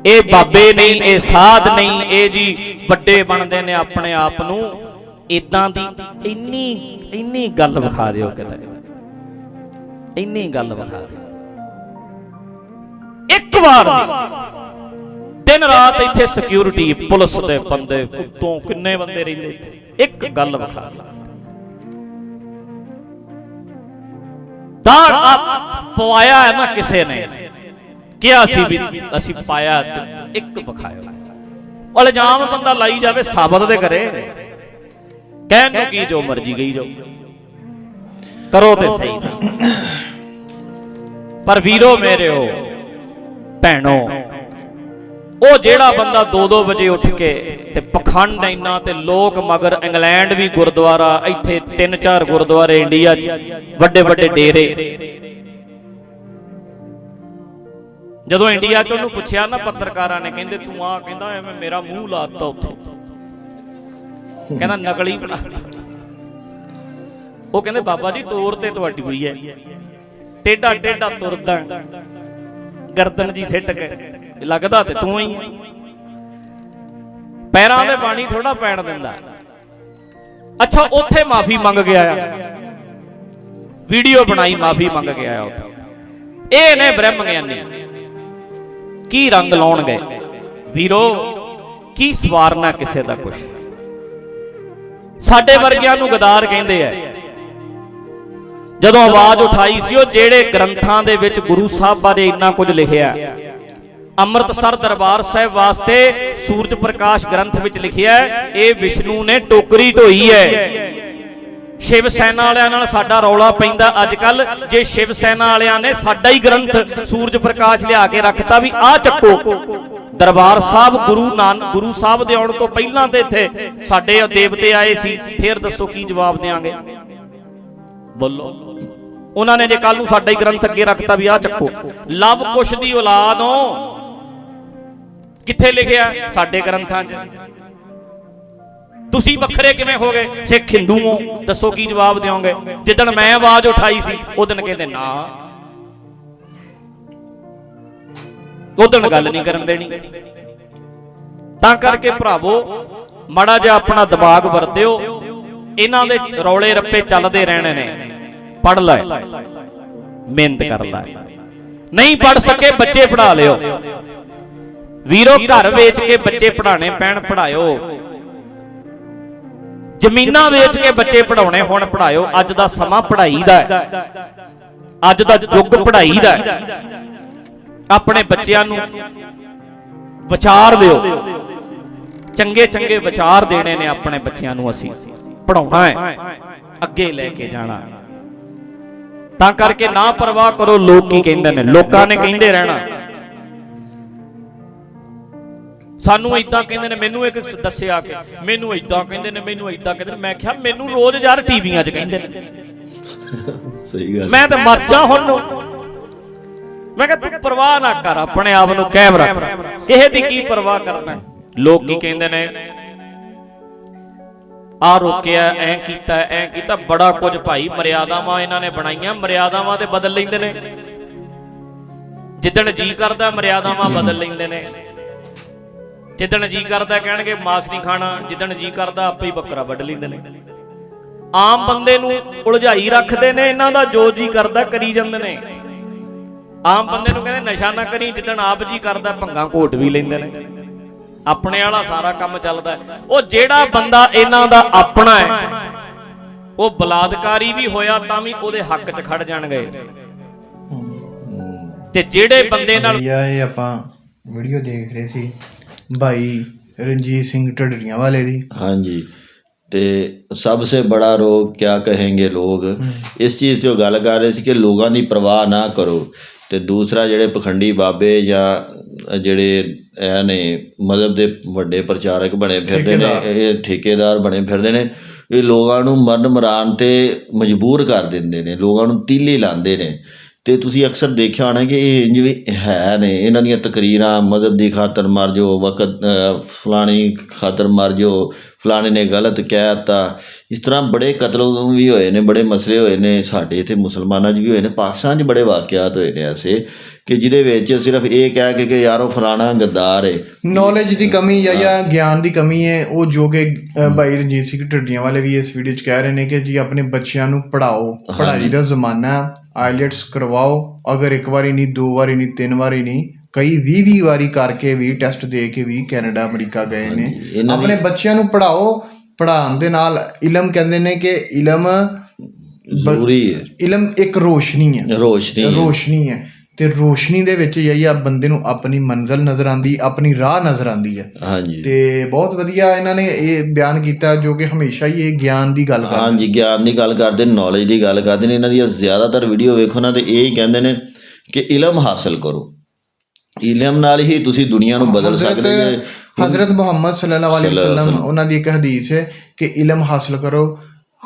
S2: ਇਹ ਬਾਬੇ ਨਹੀਂ, ਇਹ ਸਾਧ ਨਹੀਂ, ਇਹ ਜੀ ਵੱਡੇ ਬਣਦੇ ਨੇ ਆਪਣੇ ਆਪ ਨੂੰ। ਇਦਾਂ ਦੀ ਇੰਨੀ ਇੰਨੀ ਗੱਲ ਵਿਖਾ ਦਿਓ ਕਿਤੇ। ਇੰਨੀ ਗੱਲ ਵਿਖਾ ਦਿਓ। ਇੱਕ ਵਾਰ ਦਿਨ ਰਾਤ ਇੱਥੇ ਸਿਕਿਉਰਿਟੀ ਪੁਲਿਸ ਦੇ ਬੰਦੇ, ਕੁੱਤੋਂ ਕਿੰਨੇ ਬੰਦੇ ਰਹਿੰਦੇ ਇੱਥੇ? ਇੱਕ ਗੱਲ ਵਿਖਾ ਦਿਓ। ਪਵਾਇਆ ਹੈ ਨਾ ਕਿਸੇ ਨੇ। ਕਿਹਾ ਸੀ ਵੀ ਅਸੀਂ ਪਾਇਆ ਤੇ ਇੱਕ ਵਿਖਾਇਆ ਉਹ ਇਲਜ਼ਾਮ ਬੰਦਾ ਲਾਈ ਜਾਵੇ, ਸਾਬਤ ਦੇ ਕਰੇ। ਕਹਿਣ ਨੂੰ ਕੀ ਜੋ ਮਰਜ਼ੀ ਗਈ ਜਾਓ। ਕਰੋ ਤੇ ਸਹੀ। ਪਰ ਵੀਰੋ ਮੇਰੇ ਹੋ ਭੈਣੋ ਉਹ ਜਿਹੜਾ ਬੰਦਾ 2-2 ਵਜੇ ਉੱਠ ਕੇ ਤੇ ਪਖੰਡ ਇੰਨਾ ਤੇ ਲੋਕ ਮਗਰ ਇੰਗਲੈਂਡ ਵੀ ਗੁਰਦੁਆਰਾ, ਇੱਥੇ 3-4 ਗੁਰਦੁਆਰੇ ਇੰਡੀਆ 'ਚ ਵੱਡੇ ਵੱਡੇ ਡੇਰੇ। ਜਦੋਂ ਇੰਡੀਆ 'ਚ ਉਹਨੂੰ ਪੁੱਛਿਆ ਨਾ ਪੱਤਰਕਾਰਾਂ ਨੇ, ਕਹਿੰਦੇ ਤੂੰ ਆ, ਕਹਿੰਦਾ ਐਵੇਂ ਮੇਰਾ ਮੂੰਹ ਲਾਤਾ ਉੱਥੇ। ਕਹਿੰਦਾ ਨਕਲੀ ਬਣਾ। ਉਹ ਕਹਿੰਦੇ ਬਾਬਾ ਜੀ ਤੋਰ ਤੇ ਤੁਹਾਡੀ ਹੋਈ ਹੈ। ਟੇਡਾ ਟੇਡਾ ਤੁਰਦਾ। ਗਰਦਨ ਜੀ ਸਿੱਟ ਕੇ। ਲੱਗਦਾ ਤੇ ਤੂੰ ਹੀ ਹੈ। ਪੈਰਾਂ ਦੇ ਪਾਣੀ ਥੋੜਾ ਪੈਣ ਦਿੰਦਾ। ਅੱਛਾ, ਉੱਥੇ ਮਾਫੀ ਮੰਗ ਗਿਆ ਆ। ਵੀਡੀਓ ਬਣਾਈ, ਮਾਫੀ ਮੰਗ ਗਿਆ ਆਇਆ ਉੱਥੇ। ਇਹ ਨੇ ਬ੍ਰਹਮ ਗਿਆਨੀ। ਕੀ ਰੰਗ ਲਾਉਣ ਗਏ ਵੀਰੋ, ਕੀ ਸਵਾਰਨਾ ਕਿਸੇ ਦਾ ਕੁਛ? ਸਾਡੇ ਵਰਗਿਆਂ ਨੂੰ ਗਦਾਰ ਕਹਿੰਦੇ ਆ। ਜਦੋਂ ਆਵਾਜ਼ ਉਠਾਈ ਸੀ, ਉਹ ਜਿਹੜੇ ਗ੍ਰੰਥਾਂ ਦੇ ਵਿੱਚ ਗੁਰੂ ਸਾਹਿਬ ਬਾਰੇ ਇੰਨਾ ਕੁਝ ਲਿਖਿਆ ਅੰਮ੍ਰਿਤਸਰ ਦਰਬਾਰ ਸਾਹਿਬ ਵਾਸਤੇ ਸੂਰਜ ਪ੍ਰਕਾਸ਼ ਗ੍ਰੰਥ ਵਿੱਚ ਲਿਖਿਆ ਹੈ, ਇਹ ਵਿਸ਼ਨੂੰ ਨੇ ਟੋਕਰੀ ਢੋਈ ਹੈ। ਸ਼ਿਵ ਸੈਨਾ ਵਾਲਿਆਂ ਨਾਲ ਸਾਡਾ ਰੌਲਾ ਪੈਂਦਾ ਅੱਜ ਕੱਲ ਜੇ ਸ਼ਿਵ ਸੈਨਾ ਵਾਲਿਆਂ ਨੇ ਸਾਡਾ ਹੀ ਗ੍ਰੰਥ ਸੂਰਜ ਪ੍ਰਕਾਸ਼ ਲਿਆ ਕੇ ਰੱਖਤਾ ਵੀ ਆਹ ਚੱਕੋ। ਦਰਬਾਰ ਸਾਹਿਬ ਗੁਰੂ ਨਾਨਕ ਗੁਰੂ ਸਾਹਿਬ ਦੇ ਆਉਣ ਤੋਂ ਪਹਿਲਾਂ ਤੇ ਇੱਥੇ ਸਾਡੇ ਦੇਵਤੇ ਆਏ ਸੀ ਫੇਰ ਦੱਸੋ ਕੀ ਜਵਾਬ ਦੇਾਂਗੇ ਬੋਲੋ। ਉਹਨਾਂ ਨੇ ਜੇ ਕੱਲ ਨੂੰ ਸਾਡਾ ਹੀ ਗ੍ਰੰਥ ਅੱਗੇ ਰੱਖਤਾ ਵੀ ਆਹ ਚੱਕੋ। ਲਵ ਕੁਸ਼ ਦੀ ਔਲਾਦ ਹੋ। ਕਿੱਥੇ ਲਿਖਿਆ? ਸਾਡੇ ਗ੍ਰੰਥਾਂ 'ਚ। ਤੁਸੀਂ ਵੱਖਰੇ ਕਿਵੇਂ ਹੋ ਗਏ ਸਿੱਖ ਹਿੰਦੂ ਹੋ, ਦੱਸੋ ਕੀ ਜਵਾਬ ਦਿਓਗੇ? ਜਿੱਦਣ ਮੈਂ ਆਵਾਜ਼ ਉਠਾਈ ਸੀ, ਉਹ ਦਿਨ ਕਹਿੰਦੇ, ਨਾ। ਉਹ ਦਿਨ ਗੱਲ ਨਹੀਂ ਕਰਨ ਦੇਣੀ। ਤਾਂ ਕਰਕੇ ਭਰਾਵੋ, ਮਾੜਾ ਜਿਹਾ ਆਪਣਾ ਦਿਮਾਗ ਵਰਤਿਓ। ਇਹਨਾਂ ਦੇ ਰੌਲੇ ਰੱਪੇ ਚੱਲਦੇ ਰਹਿਣੇ ਨੇ। ਪੜ ਲੈ। ਮਿਹਨਤ ਕਰ ਲੈ। ਨਹੀਂ ਪੜ ਸਕੇ, ਬੱਚੇ ਪੜਾ ਲਿਓ। ਵੀਰੋ, ਘਰ ਵੇਚ ਕੇ ਬੱਚੇ ਪੜਾਣੇ ਪੈਣ ਪੜਾਇਓ ਜ਼ਮੀਨਾਂ ਵੇਚ ਕੇ ਬੱਚੇ ਪੜਾਉਣੇ ਹੁਣ ਪੜਾਇਓ ਅੱਜ ਦਾ ਸਮਾਂ ਪੜ੍ਹਾਈ ਦਾ ਹੈ। ਅੱਜ ਦਾ ਯੁੱਗ ਪੜ੍ਹਾਈ ਦਾ ਹੈ। ਆਪਣੇ ਬੱਚਿਆਂ ਨੂੰ ਵਿਚਾਰ ਦਿਓ। ਚੰਗੇ ਚੰਗੇ ਵਿਚਾਰ ਦੇਣੇ ਨੇ ਆਪਣੇ ਬੱਚਿਆਂ ਨੂੰ ਅਸੀਂ। ਪੜਾਉਣਾ ਹੈ। ਅੱਗੇ ਲੈ ਕੇ ਜਾਣਾ। ਤਾਂ ਕਰਕੇ ਨਾ ਪਰਵਾਹ ਕਰੋ, ਲੋਕ ਕੀ ਕਹਿੰਦੇ ਨੇ? ਲੋਕਾਂ ਨੇ ਕਹਿੰਦੇ ਰਹਿਣਾ। ਸਾਨੂੰ ਇਦਾਂ ਕਹਿੰਦੇ ਨੇ ਮੈਨੂੰ ਇੱਕ ਦੱਸਿਆ ਕਿ ਮੈਨੂੰ ਇਦਾਂ ਕਹਿੰਦੇ ਨੇ ਮੈਨੂੰ ਇਦਾਂ ਕਹਿੰਦੇ ਨੇ। ਮੈਂ ਕਿਹਾ ਮੈਨੂੰ ਰੋਜ਼ ਯਾਰ ਟੀਵੀਆਂ 'ਚ ਕਹਿੰਦੇ ਨੇ।
S1: ਸਹੀ ਗੱਲ।
S2: ਮੈਂ ਤਾਂ ਮਰ ਜਾ ਹੁਣ। ਨੂੰ ਮੈਂ ਕਿਹਾ ਤੂੰ ਪਰਵਾਹ ਨਾ ਕਰ ਆਪਣੇ ਆਪ ਨੂੰ ਕਾਇਮ ਰੱਖ। ਕਿਸੇ ਦੀ ਕੀ ਪਰਵਾਹ ਕਰਨਾ? ਲੋਕ ਕੀ ਕਹਿੰਦੇ ਨੇ? ਆ ਰੋਕਿਆ ਐ ਕੀਤਾ ਐ ਕੀਤਾ ਬੜਾ ਕੁਝ ਭਾਈ ਮਰਿਆਦਾਵਾਂ ਇਹਨਾਂ ਨੇ ਬਣਾਈਆਂ ਮਰਿਆਦਾਵਾਂ ਤੇ ਬਦਲ ਲੈਂਦੇ ਨੇ। ਜਿੱਦਣ ਜੀ ਕਰਦਾ ਮਰਿਆਦਾਵਾਂ ਬਦਲ ਲੈਂਦੇ ਨੇ। ਜਿੱਦਣ ਜੀ ਕਰਦਾ ਕਹਿਣਗੇ ਮਾਸ ਨਹੀਂ ਖਾਣਾ, ਜਿੱਦਣ ਜੀ ਕਰਦਾ ਆਪੇ ਹੀ ਬੱਕਰਾ ਵੱਢ ਲੈਂਦੇ ਨੇ। ਆਮ ਬੰਦੇ ਨੂੰ ਉਲਝਾਈ ਰੱਖਦੇ ਨੇ, ਇਹਨਾਂ ਦਾ ਜੋ ਜੀ ਕਰਦਾ ਕਰੀ ਜਾਂਦੇ ਨੇ। ਆਮ ਬੰਦੇ ਨੂੰ ਕਹਿੰਦੇ ਨਸ਼ਾ ਨਾ ਕਰੀ, ਜਿੱਦਣ ਆਪ ਜੀ ਕਰਦਾ ਭੰਗਾ ਘੋਟ ਵੀ ਲੈਂਦੇ ਨੇ। ਆਪਣੇ ਵਾਲਾ ਸਾਰਾ ਕੰਮ ਚੱਲਦਾ ਉਹ ਜਿਹੜਾ ਬੰਦਾ ਇਹਨਾਂ ਦਾ ਆਪਣਾ ਹੈ, ਉਹ ਬਲਾਦਕਾਰੀ ਵੀ ਹੋਇਆ ਤਾਂ ਵੀ ਉਹਦੇ ਹੱਕ 'ਚ ਖੜ ਜਾਣਗੇ। ਤੇ ਜਿਹੜੇ ਬੰਦੇ ਨਾਲ
S3: ਇਹ ਆਪਾਂ ਵੀਡੀਓ ਦੇਖ ਰਹੇ ਸੀ। ਭਾਈ ਰਣਜੀਤ ਸਿੰਘ ਢੱਡਰੀਆਂ ਵਾਲੇ ਦੀ।
S1: ਹਾਂਜੀ। ਤੇ ਸਭ ਸੇ ਬੜਾ ਰੋਗ ਕਿਆ ਕहेंगे ਲੋਗ ਇਸ ਚੀਜ਼ ਤੇ ਉਹ ਗੱਲ ਕਰ ਰਹੇ ਸੀ ਕਿ ਲੋਕਾਂ ਦੀ ਪਰਵਾਹ ਨਾ ਕਰੋ। ਤੇ ਦੂਸਰਾ ਜਿਹੜੇ ਪਖੰਡੀ ਬਾਬੇ ਜਾਂ ਜਿਹੜੇ ਇਹ ਨੇ ਮਦਦ ਦੇ ਵੱਡੇ ਪ੍ਰਚਾਰਕ ਬਣੇ ਫਿਰਦੇ ਨੇ ਇਹ ਠੇਕੇਦਾਰ ਬਣੇ ਫਿਰਦੇ ਨੇ ਇਹ ਲੋਕਾਂ ਨੂੰ ਮਰਨ ਮਰਾਨ ਤੇ ਮਜਬੂਰ ਕਰ ਦਿੰਦੇ ਨੇ ਲੋਕਾਂ ਨੂੰ ਤੀਲੇ ਲਾਉਂਦੇ ਨੇ। ਅਤੇ ਤੁਸੀਂ ਅਕਸਰ ਦੇਖਿਆ ਹੋਣਾ ਕਿ ਇਹ ਇੰਜ ਵੀ ਹੈ ਨੇ, ਇਹਨਾਂ ਦੀਆਂ ਤਕਰੀਰਾਂ ਮਦਦ ਦੀ ਖਾਤਰ ਮਰ ਜਾਓ, ਵਕਤ ਫਲਾਣੀ ਖਾਤਰ ਮਰ ਜਾਓ ਫਲਾਣੇ ਨੇ ਗਲਤ ਕਹਿਤਾ ਇਸ ਤਰ੍ਹਾਂ ਬੜੇ ਕਤਲ ਵੀ ਹੋਏ ਨੇ ਬੜੇ ਮਸਲੇ ਹੋਏ ਨੇ। ਸਾਡੇ ਇੱਥੇ ਮੁਸਲਮਾਨਾਂ 'ਚ ਵੀ ਹੋਏ ਨੇ ਪਾਕਿਸਤਾਨ 'ਚ ਬੜੇ ਵਾਕਿਆਤ ਹੋਏ ਨੇ ਐਸੇ ਕਿ ਜਿਹਦੇ ਵਿੱਚ ਸਿਰਫ ਇਹ ਕਹਿ ਕੇ ਕਿ ਯਾਰੋ ਫਲਾਣਾ ਗੱਦਾਰ ਹੈ
S3: ਨੌਲੇਜ ਦੀ ਕਮੀ ਜਾਂ ਜਾਂ ਗਿਆਨ ਦੀ ਕਮੀ ਹੈ ਉਹ ਜੋ ਕਿ ਭਾਈ ਰਣਜੀਤ ਸਿੰਘ ਢੱਡੀਆਂ ਵਾਲੇ ਵੀ ਇਸ ਵੀਡੀਓ 'ਚ ਕਹਿ ਰਹੇ ਨੇ ਕਿ ਜੀ ਆਪਣੇ ਬੱਚਿਆਂ ਨੂੰ ਪੜਾਓ ਪੜ੍ਹਾਈ ਦਾ ਜ਼ਮਾਨਾ ਆਈਲੈਟਸ ਕਰਵਾਓ। ਅਗਰ ਇੱਕ ਵਾਰੀ ਨਹੀਂ ਦੋ ਵਾਰੀ ਨਹੀਂ ਤਿੰਨ ਵਾਰੀ ਨਹੀਂ ਕਈ 20 20 ਵਾਰੀ ਕਰਕੇ ਵੀ ਟੈਸਟ ਦੇ ਕੇ ਵੀ ਕੈਨੇਡਾ ਅਮਰੀਕਾ ਗਏ ਨੇ। ਆਪਣੇ ਬੱਚਿਆਂ ਨੂੰ ਪੜਾਓ ਪੜਾਉਣ ਦੇ ਨਾਲ ਇਲਮ ਕਹਿੰਦੇ ਨੇ ਕਿ ਇਲਮ
S1: ਜ਼ਰੂਰੀ ਹੈ।
S3: ਇਲਮ ਇੱਕ ਰੋਸ਼ਨੀ ਹੈ।
S1: ਰੋਸ਼ਨੀ।
S3: ਰੋਸ਼ਨੀ ਹੈ। ਤੇ ਰੋਸ਼ਨੀ ਦੇ ਵਿੱਚ ਯਹੀ ਆ ਬੰਦੇ ਨੂੰ ਆਪਣੀ ਮੰਜ਼ਲ ਨਜ਼ਰ ਆਂਦੀ ਆਪਣੀ ਰਾਹ ਨਜ਼ਰ ਆਂਦੀ ਹੈ।
S1: ਹਾਂਜੀ।
S3: ਤੇ ਬਹੁਤ ਵਧੀਆ ਇਹਨਾਂ ਨੇ ਇਹ ਬਿਆਨ ਕੀਤਾ ਜੋ ਕਿ ਹਮੇਸ਼ਾ ਹੀ ਇਹ ਗਿਆਨ ਦੀ ਗੱਲ ਕਰਦੇ
S1: ਹਾਂਜੀ ਗਿਆਨ ਦੀ ਗੱਲ ਕਰਦੇ ਨੌਲੇਜ ਦੀ ਗੱਲ ਕਰਦੇ ਨੇ। ਇਹਨਾਂ ਦੀਆਂ ਜ਼ਿਆਦਾਤਰ ਵੀਡੀਓ ਵੇਖੋ ਨਾ ਤੇ ਇਹ ਹੀ ਕਹਿੰਦੇ ਨੇ ਕਿ ਇਲਮ ਹਾਸਲ ਕਰੋ। ਇਲਮ ਨਾਲ ਹੀ ਤੁਸੀਂ ਦੁਨੀਆ ਨੂੰ ਬਦਲ ਸਕਦੇ ਜੇ
S3: حضرت ਮੁਹੰਮਦ ਸੱਲੱਲਾਹੁ ਅਲੈहि ਵਸੱਲਮ ਉਹਨਾਂ ਦੀ ਇੱਕ ਹਦੀਸ ਹੈ ਕਿ ਇਲਮ ਹਾਸਲ ਕਰੋ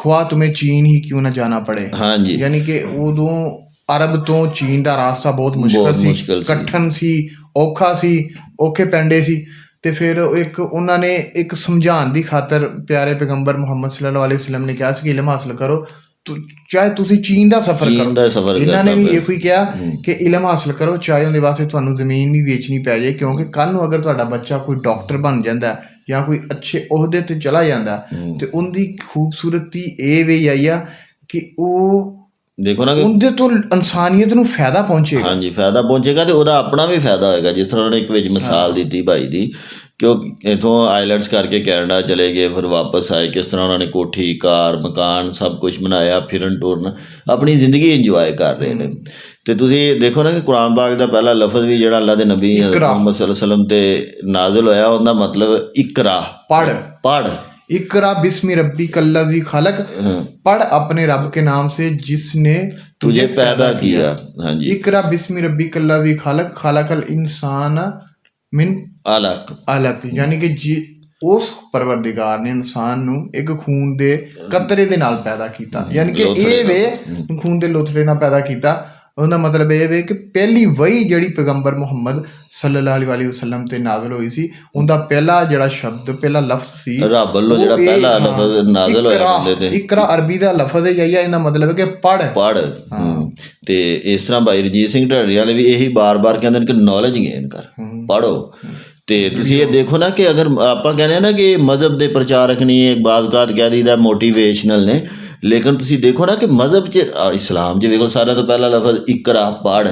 S3: ਖਵਾ ਤੁਮੇ ਚੀਨ ਹੀ ਕਿਉਂ ਨਾ ਜਾਣਾ ਪੜੇ?
S1: ਹਾਂਜੀ।
S3: ਯਾਨੀ ਕਿ ਉਦੋਂ ਅਰਬ ਤੋਂ ਚੀਨ ਦਾ ਰਾਸਤਾ ਬਹੁਤ ਮੁਸ਼ਕਲ ਸੀ ਕਠਨ ਸੀ ਔਖਾ ਸੀ ਔਖੇ ਪੈਂਡੇ ਸੀ। ਤੇ ਫਿਰ ਇੱਕ ਉਹਨਾਂ ਨੇ ਇੱਕ ਸਮਝਾਉਣ ਦੀ ਖਾਤਰ ਪਿਆਰੇ ਪੈਗੰਬਰ ਮੁਹੰਮਦ ਸੱਲੱਲਾਹੁ ਅਲੈਹਿ ਵਸੱਲਮ ਨੇ ਕਿਹਾ ਸੀ ਕਿ ਇਲਮ ਹਾਸਲ ਕਰੋ। ਤੁ- ਚਾਹੇ ਤੁਸੀਂ ਚੀਨ ਦਾ ਸਫ਼ਰ
S1: ਚੀਨ
S3: ਕਰੋ।
S1: ਦਾ ਸਫ਼ਰ
S3: ਇਹਨਾਂ ਨੇ ਵੀ
S1: ਕਰਨਾ
S3: ਇਹੋ ਹੀ ਕਿਹਾ ਕਿ ਇਲਮ ਹਾਸਲ ਕਰੋ ਚਾਹੇ ਉਹਦੇ ਵਾਸਤੇ ਤੁਹਾਨੂੰ ਜ਼ਮੀਨ ਵੀ ਵੇਚਣੀ ਪੈ ਜਾਏ ਕਿਉਂਕਿ ਕੱਲ ਨੂੰ ਅਗਰ ਤੁਹਾਡਾ ਬੱਚਾ ਕੋਈ ਡਾਕਟਰ ਬਣ ਜਾਂਦਾ ਹੈ ਜਾਂ ਕੋਈ ਅੱਛੇ ਅਹੁਦੇ ਤੇ ਚਲਾ ਜਾਂਦਾ ਹੈ,
S1: ਹੂੰ।
S3: ਤੇ ਉਹਦੀ ਖੂਬਸੂਰਤੀ ਇਹ ਵੀ ਆਈ ਆ ਕਿ ਉਹ
S1: ਦੇਖੋ ਨਾ ਕਿ
S3: ਉਹਦੇ ਤੋਂ ਇਨਸਾਨੀਅਤ ਨੂੰ ਫਾਇਦਾ ਪਹੁੰਚੇਗਾ।
S1: ਹਾਂਜੀ ਫਾਇਦਾ ਪਹੁੰਚੇਗਾ ਤੇ ਉਹਦਾ ਆਪਣਾ ਵੀ ਫਾਇਦਾ ਹੋਏਗਾ। ਜਿਸ ਤਰ੍ਹਾਂ ਉਹਨੇ ਇੱਕ ਵਿੱਚ ਮਿਸਾਲ ਦਿੱਤੀ ਭਾਈ ਦੀ ਕਿ ਉਹ ਇੱਥੋਂ ਆਈਲੈਟਸ ਕਰਕੇ ਕੈਨੇਡਾ ਚਲੇ ਗਏ ਫਿਰ ਵਾਪਸ ਆਏ ਕਿਸ ਤਰ੍ਹਾਂ ਉਹਨਾਂ ਨੇ ਕੋਠੀ ਕਾਰ ਮਕਾਨ ਸਭ ਕੁਝ ਬਣਾਇਆ ਫਿਰਨ ਟੁਰਨ ਆਪਣੀ ਜ਼ਿੰਦਗੀ ਇੰਜੋਏ ਕਰ ਰਹੇ ਨੇ। ਤੇ ਤੁਸੀਂ ਦੇਖੋ ਨਾ ਕਿ ਕੁਰਾਨ ਪਾਕ ਦਾ ਪਹਿਲਾ ਲਫ਼ਜ਼ ਵੀ ਜਿਹੜਾ ਅੱਲਾ ਦੇ ਨਬੀ ਮੁਹੰਮਦ ਸੱਲੱਲਾਹੁ ਅਲੈਹਿ ਤੇ ਨਾਜ਼ਿਲ ਹੋਇਆ ਉਹਦਾ ਮਤਲਬ ਇਕਰਾ।
S3: ਪੜ
S1: ਪੜ
S3: इकरा बिस्मि रब्बी कल्लाजी खलक पढ़ अपने रब के नाम से जिसने
S1: तुझे पैदा किया हाँ जी
S3: इकरा बिस्मि रब्बी कल्लाजी खलक खलकल इंसान ਮਿਨ
S1: ਅਲਕ
S3: ਅਲਕ ਯਾਨੀ ਕਿ ਜੀ ਉਸ ਪਰਵਰਦੀਗਾਰ ਨੇ ਇਨਸਾਨ ਨੂੰ ਇੱਕ ਖੂਨ ਦੇ ਕਤਰੇ ਦੇ ਨਾਲ ਪੈਦਾ ਕੀਤਾ। ਯਾਨੀ ਕਿ ਇਹ ਵੇ ਖੂਨ ਦੇ ਲੋਥੜੇ ਨਾਲ ਪੈਦਾ ਕੀਤਾ। ਉਹਦਾ ਮਤਲਬ ਇਹ ਵੇ ਕਿ ਪਹਿਲੀ ਵਹੀ ਜਿਹੜੀ ਪੈਗੰਬਰ ਮੁਹੰਮਦ ਸੱਲੱਲਾਹੁ ਅਲੈहि ਵਸੱਲਮ ਤੇ ਨਾਜ਼ਲ ਹੋਈ ਸੀ ਉਹਦਾ ਪਹਿਲਾ ਜਿਹੜਾ ਸ਼ਬਦ ਪਹਿਲਾ ਲਫ਼ਜ਼ ਸੀ
S1: ਰੱਬ ਵੱਲੋਂ ਜਿਹੜਾ ਪਹਿਲਾ ਲਫ਼ਜ਼ ਨਾਜ਼ਲ ਹੋਇਆ ਬੰਦੇ ਤੇ।
S3: ਇਕਰਾ ਅਰਬੀ ਦਾ ਲਫ਼ਜ਼ ਹੈ ਜਾਂ ਇਹਦਾ ਮਤਲਬ ਹੈ ਕਿ ਪੜ੍ਹ।
S1: ਪੜ ਤੇ ਇਸ ਤਰ੍ਹਾਂ ਭਾਈ ਰਜੀਤ ਸਿੰਘ ਢੱਡਰੀ ਵਾਲੇ ਵੀ ਇਹੀ ਬਾਰ-ਬਾਰ ਕਹਿੰਦੇ ਨੇ ਕਿ ਨੌਲੇਜ ਗੇਨ ਕਰ ਪੜੋ ਤੇ ਤੁਸੀਂ ਇਹ ਦੇਖੋ ਨਾ ਕਿ ਅਗਰ ਆਪਾਂ ਕਹਿੰਦੇ ਆ ਨਾ ਕਿ ਮਜ਼ਹਬ ਦੇ ਪ੍ਰਚਾਰਕ ਨਹੀਂ ਇਹ ਬਾਜ਼ਕਾਤ ਕਹਿ ਦਈਦਾ ਮੋਟੀਵੇਸ਼ਨਲ ਨੇ ਲੇਕਿਨ ਤੁਸੀਂ ਦੇਖੋ ਨਾ ਕਿ ਮਜ਼ਹਬ 'ਚ ਇਸਲਾਮ 'ਚ ਵੇਖੋ ਸਾਰਾ ਤੋਂ ਪਹਿਲਾ ਲਫ਼ਜ਼ ਇਕਰਾ ਪੜ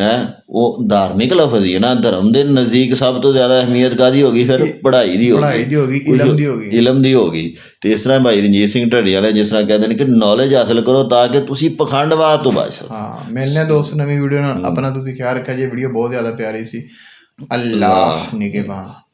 S1: ਹੈ। ਉਹ ਧਾਰਮਿਕ ਲਫ਼ਜ਼ ਹੀ ਹੈ ਨਾ। ਧਰਮ ਦੇ ਨਜ਼ਦੀਕ ਸਭ ਤੋਂ ਜ਼ਿਆਦਾ ਅਹਿਮੀਅਤ ਕਾਦੀ ਹੋ ਗਈ? ਫਿਰ ਪੜ੍ਹਾਈ ਦੀ ਹੋ ਗਈ।
S3: ਪੜ੍ਹਾਈ ਦੀ ਹੋ ਗਈ ਇਲਮ ਦੀ ਹੋ ਗਈ।
S1: ਇਲਮ ਦੀ ਹੋ ਗਈ। ਤੇ ਇਸ ਤਰ੍ਹਾਂ ਭਾਈ ਰਣਜੀਤ ਸਿੰਘ ਢੱਡੀ ਵਾਲੇ ਜਿਸ ਤਰ੍ਹਾਂ ਕਹਿੰਦੇ ਨੇ ਕਿ ਨੌਲੇਜ ਹਾਸਲ ਕਰੋ ਤਾਂ ਕਿ ਤੁਸੀਂ ਪਖੰਡਵਾਦ ਤੋਂ ਬਚ ਸਕੋ।
S3: ਹਾਂ ਮਿਲਨੇ ਦੋਸਤ ਨਵੀਂ ਵੀਡੀਓ ਨਾਲ ਆਪਣਾ ਤੁਸੀਂ ਖਿਆਲ ਰੱਖਿਆ ਜੇ ਵੀਡੀਓ ਬਹੁਤ ਜ਼ਿਆਦਾ ਪਿਆਰੀ ਸੀ। ਅੱਲਾਹ। ਨਿਗਹਿਬਾਨ